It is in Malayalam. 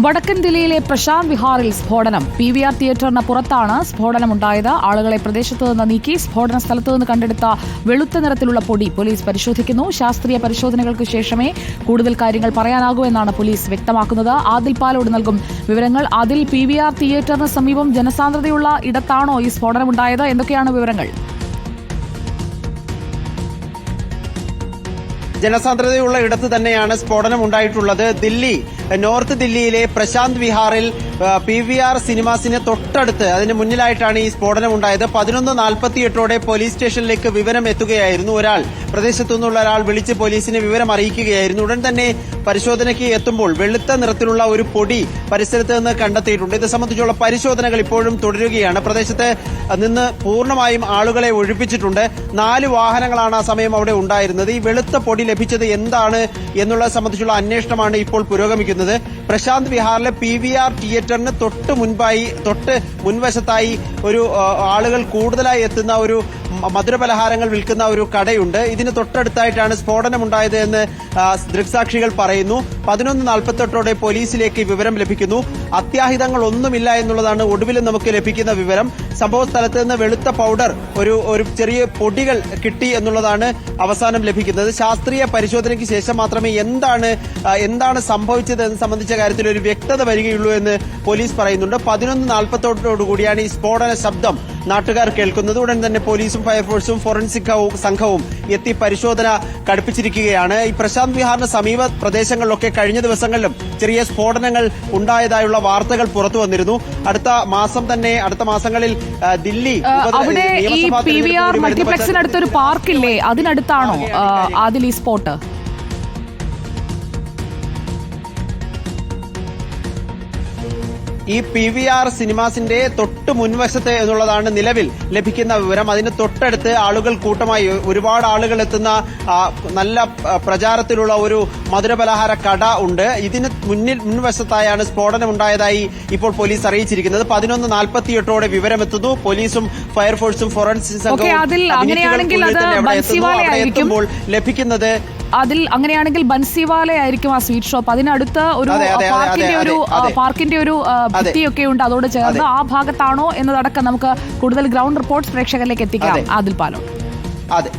വടക്കൻ ദില്ലിയിലെ പ്രശാന്ത് വിഹാറിൽ സ്ഫോടനം. പി വി ആർ തിയേറ്ററിന് പുറത്താണ് സ്ഫോടനമുണ്ടായത്. ആളുകളെ പ്രദേശത്തു നിന്ന് നീക്കി സ്ഫോടന സ്ഥലത്തു നിന്ന് കണ്ടെടുത്ത വെളുത്ത നിറത്തിലുള്ള പൊടി പോലീസ് പരിശോധിക്കുന്നു. ശാസ്ത്രീയ പരിശോധനകൾക്ക് ശേഷമേ കൂടുതൽ കാര്യങ്ങൾ പറയാനാകൂ എന്നാണ് പോലീസ് വ്യക്തമാക്കുന്നത്. ആദിൽ പാലോട് നൽകും വിവരങ്ങൾ. അതിൽ പി വി ആർ തിയേറ്ററിന് സമീപം ജനസാന്ദ്രതയുള്ള ഇടത്താണോ ഈ സ്ഫോടനമുണ്ടായത്? എന്തൊക്കെയാണ് വിവരങ്ങൾ? ജനസാന്ദ്രതയുള്ള ഇടത്ത് തന്നെയാണ് സ്ഫോടനം ഉണ്ടായിട്ടുള്ളത്. ദില്ലി നോർത്ത് ദില്ലിയിലെ പ്രശാന്ത് വിഹാറിൽ പി വി ആർ സിനിമാസിന് തൊട്ടടുത്ത് അതിന് മുന്നിലായിട്ടാണ് ഈ സ്ഫോടനം ഉണ്ടായത്. പതിനൊന്ന് നാൽപ്പത്തിയെട്ടോടെ പോലീസ് സ്റ്റേഷനിലേക്ക് വിവരം എത്തുകയായിരുന്നു ഒരാൾ. പ്രദേശത്തു നിന്നുള്ള ഒരാൾ വിളിച്ച് പോലീസിനെ വിവരം അറിയിക്കുകയായിരുന്നു. ഉടൻ തന്നെ പരിശോധനയ്ക്ക് എത്തുമ്പോൾ വെളുത്ത നിറത്തിലുള്ള ഒരു പൊടി പരിസരത്ത് നിന്ന് കണ്ടെത്തിയിട്ടുണ്ട്. ഇത് സംബന്ധിച്ചുള്ള പരിശോധനകൾ ഇപ്പോഴും തുടരുകയാണ്. പ്രദേശത്ത് നിന്ന് പൂർണമായും ആളുകളെ ഒഴിപ്പിച്ചിട്ടുണ്ട്. നാല് വാഹനങ്ങളാണ് ആ സമയം അവിടെ ഉണ്ടായിരുന്നത്. ഈ വെളുത്ത പൊടി ലഭിച്ചത് എന്താണ് എന്നുള്ളത് സംബന്ധിച്ചുള്ള അന്വേഷണമാണ് ഇപ്പോൾ പുരോഗമിക്കുന്നത്. പ്രശാന്ത് വിഹാറിലെ പി വി ആർ തിയേറ്ററിന് തൊട്ട് മുൻപായി തൊട്ട് മുൻവശത്തായി ഒരു ആളുകൾ കൂടുതലായി എത്തുന്ന ഒരു മധുരപലഹാരങ്ങൾ വിൽക്കുന്ന ഒരു കടയുണ്ട്. ഇതിന് തൊട്ടടുത്തായിട്ടാണ് സ്ഫോടനമുണ്ടായത് എന്ന് ദൃക്സാക്ഷികൾ പറയുന്നു. പതിനൊന്ന് നാൽപ്പത്തെട്ടോടെ പോലീസിലേക്ക് വിവരം ലഭിക്കുന്നു. അത്യാഹിതങ്ങൾ ഒന്നുമില്ല എന്നുള്ളതാണ് ഒടുവിൽ നമുക്ക് ലഭിക്കുന്ന വിവരം. സംഭവ സ്ഥലത്ത് നിന്ന് വെളുത്ത പൗഡർ ഒരു ഒരു ചെറിയ പൊടികൾ കിട്ടി എന്നുള്ളതാണ് അവസാനം ലഭിക്കുന്നത്. ശാസ്ത്രീയ പരിശോധനയ്ക്ക് ശേഷം മാത്രമേ എന്താണ് എന്താണ് സംഭവിച്ചത് എന്ന് സംബന്ധിച്ച കാര്യത്തിൽ ഒരു വ്യക്തത വരികയുള്ളൂ എന്ന് പോലീസ് പറയുന്നുണ്ട്. പതിനൊന്ന് നാൽപ്പത്തോടു കൂടിയാണ് ഈ സ്ഫോടന ശബ്ദം. നാട്ടുകാർ കേൾക്കുന്നത് ഉടൻ തന്നെ പോലീസും ഫയർഫോഴ്സും ഫോറൻസിക് സംഘവും എത്തി പരിശോധന കടുപ്പിച്ചിരിക്കുകയാണ്. ഈ പ്രശാന്ത് വിഹാറിന് സമീപ പ്രദേശങ്ങളിലൊക്കെ കഴിഞ്ഞ ദിവസങ്ങളിലും ചെറിയ സ്ഫോടനങ്ങൾ ഉണ്ടായതായുള്ള വാർത്തകൾ പുറത്തു വന്നിരുന്നു. അടുത്ത മാസം തന്നെ അടുത്ത മാസങ്ങളിൽ ദില്ലി അവിടെ ഈ പി വി ആർ മൾട്ടിപ്ലക്സിനടുത്തൊരു പാർക്കില്ലേ? അതിനടുത്താണോ ആദിലി ഈ സ്പോട്ട്? ഈ പി വി ആർ സിനിമാസിന്റെ തൊട്ട് മുൻവശത്ത് എന്നുള്ളതാണ് നിലവിൽ ലഭിക്കുന്ന വിവരം. അതിന് തൊട്ടടുത്ത് ആളുകൾ കൂട്ടമായി ഒരുപാട് ആളുകൾ എത്തുന്ന നല്ല പ്രചാരത്തിലുള്ള ഒരു മധുരപലഹാര കട ഉണ്ട്. ഇതിന് മുന്നിൽ മുൻവശത്തായാണ് സ്ഫോടനം ഉണ്ടായതായി ഇപ്പോൾ പോലീസ് അറിയിച്ചിരിക്കുന്നത്. പതിനൊന്ന് നാൽപ്പത്തിയെട്ടോടെ വിവരമെത്തുന്നു. പോലീസും ഫയർഫോഴ്സും ഫോറൻസിക് സംഘവും. എത്തുമ്പോൾ ലഭിക്കുന്നത് അതിൽ അങ്ങനെയാണെങ്കിൽ ബൻസിവാല ആയിരിക്കും ആ സ്വീറ്റ് ഷോപ്പ്. അതിനടുത്ത് ഒരു പാർക്കിന്റെ ഒരു പാർക്കിന്റെ ഒരു. ഭിത്തിയൊക്കെ ഉണ്ട്. അതോട് ചേർന്ന് ആ ഭാഗത്താണോ എന്നതടക്കം നമുക്ക് കൂടുതൽ ഗ്രൗണ്ട് റിപ്പോർട്ട്സ് പ്രേക്ഷകരിലേക്ക് എത്തിക്കാം. അതിൽ ആദിൽ പാലോ. അതെ.